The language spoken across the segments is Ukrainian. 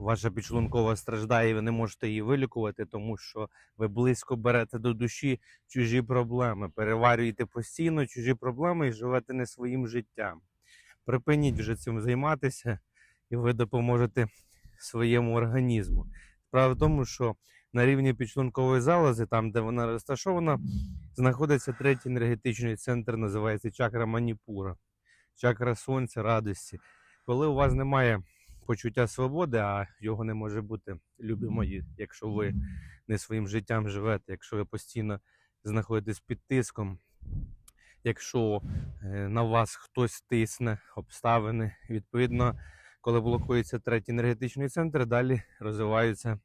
ваша підшлункова страждає, і ви не можете її вилікувати, тому що ви близько берете до душі чужі проблеми, переварюєте постійно чужі проблеми і живете не своїм життям. Припиніть вже цим займатися, і ви допоможете своєму організму. Справа в тому, що на рівні підшлункової залози, там, де вона розташована, знаходиться третій енергетичний центр, називається чакра Маніпура, чакра сонця, радості. Коли у вас немає почуття свободи, а його не може бути, любі мої, якщо ви не своїм життям живете, якщо ви постійно знаходитесь під тиском, якщо е, на вас хтось тисне, обставини, відповідно, коли блокується третій енергетичний центр, далі розвиваються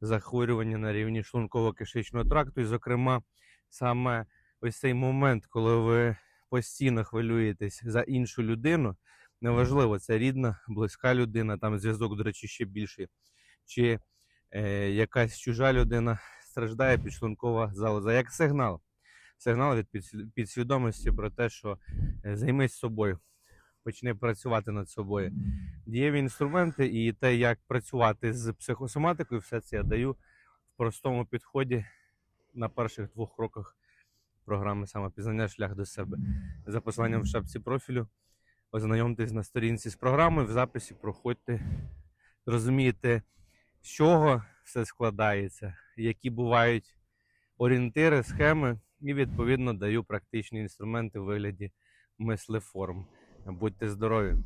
захворювання на рівні шлунково-кишечного тракту. І, зокрема, саме ось цей момент, коли ви постійно хвилюєтесь за іншу людину, неважливо, це рідна, близька людина, там зв'язок, до речі, ще більший, чи е, якась чужа людина страждає підшлункова залоза, як сигнал. Сигнал від підсвідомості про те, що е, займись собою, почни працювати над собою. Дієві інструменти і те, як працювати з психосоматикою, все це я даю в простому підході на перших двох кроках програми самопізнання шлях до себе. За посиланням в шапці профілю ознайомтесь на сторінці з програмою, в записі проходьте, розумієте, з чого все складається, які бувають орієнтири, схеми, і відповідно даю практичні інструменти в вигляді мислеформ. Будьте здорові!